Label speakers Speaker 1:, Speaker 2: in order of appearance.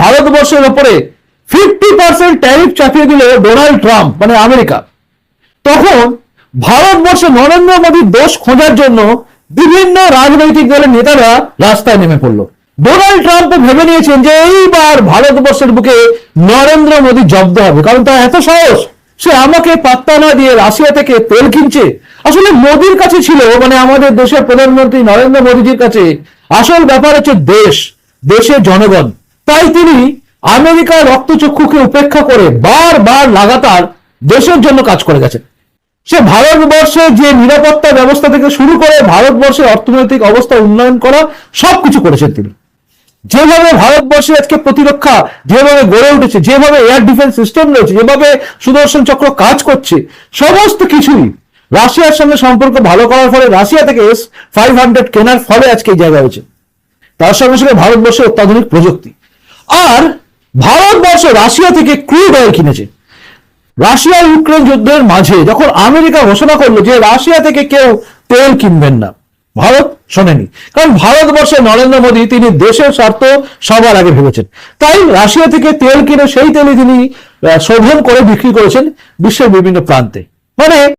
Speaker 1: ভারতবর্ষের উপরে fifty percent tariff চাপিয়ে দিল ডোনাল্ড ট্রাম্প মানে আমেরিকা। তখন ভারতবর্ষে নরেন্দ্র মোদীর দোষ খোঁজার জন্য বিভিন্ন রাজনৈতিক দলের নেতারা রাস্তায় নেমে পড়ল। ডোনাল্ড ট্রাম্প ভেবে নিয়েছেন যে এইবার ভারতবর্ষের বুকে নরেন্দ্র মোদী জব্দ হবে, কারণ তার এত সাহস, সে আমাকে পাত্তা না দিয়ে রাশিয়া থেকে তেল কিনছে। আসলে মোদির কাছে ছিল মানে আমাদের দেশের প্রধানমন্ত্রী নরেন্দ্র মোদীজির কাছে আসল ব্যাপার হচ্ছে দেশ, দেশের জনগণ। তাই তিনি আমেরিকার রক্তচক্ষুকে উপেক্ষা করে বারবার লাগাতার দেশের জন্য কাজ করে গেছেন। সে ভারতবর্ষের যে নিরাপত্তা ব্যবস্থা থেকে শুরু করে ভারতবর্ষের অর্থনৈতিক অবস্থা উন্নয়ন করা, সবকিছু করেছেন তিনি। যেভাবে ভারতবর্ষে আজকে প্রতিরক্ষা যেভাবে গড়ে উঠেছে, যেভাবে এয়ার ডিফেন্স সিস্টেম রয়েছে, যেভাবে সুদর্শন চক্র কাজ করছে, সমস্ত কিছুই রাশিয়ার সঙ্গে সম্পর্ক ভালো করার ফলে রাশিয়া থেকে এস ফাইভ হান্ড্রেড কেনার ফলে আজকে এই জায়গা হয়েছে। তার সঙ্গে সঙ্গে ভারতবর্ষের অত্যাধুনিক প্রযুক্তি। আর ভারতবর্ষ রাশিয়া থেকে ক্রুড অয়েল কিনেছে। রাশিয়া ইউক্রেন যুদ্ধের মাঝে যখন আমেরিকা ঘোষণা করল যে রাশিয়া থেকে কেউ তেল কিনবেন না, ভারত শোনেনি। কারণ ভারতবর্ষে নরেন্দ্র মোদী, তিনি দেশের স্বার্থ সবার আগে ভেবেছেন। তাই রাশিয়া থেকে তেল কিনে সেই তেলই তিনি শোধন করে বিক্রি করেছেন বিশ্বের বিভিন্ন প্রান্তে। মানে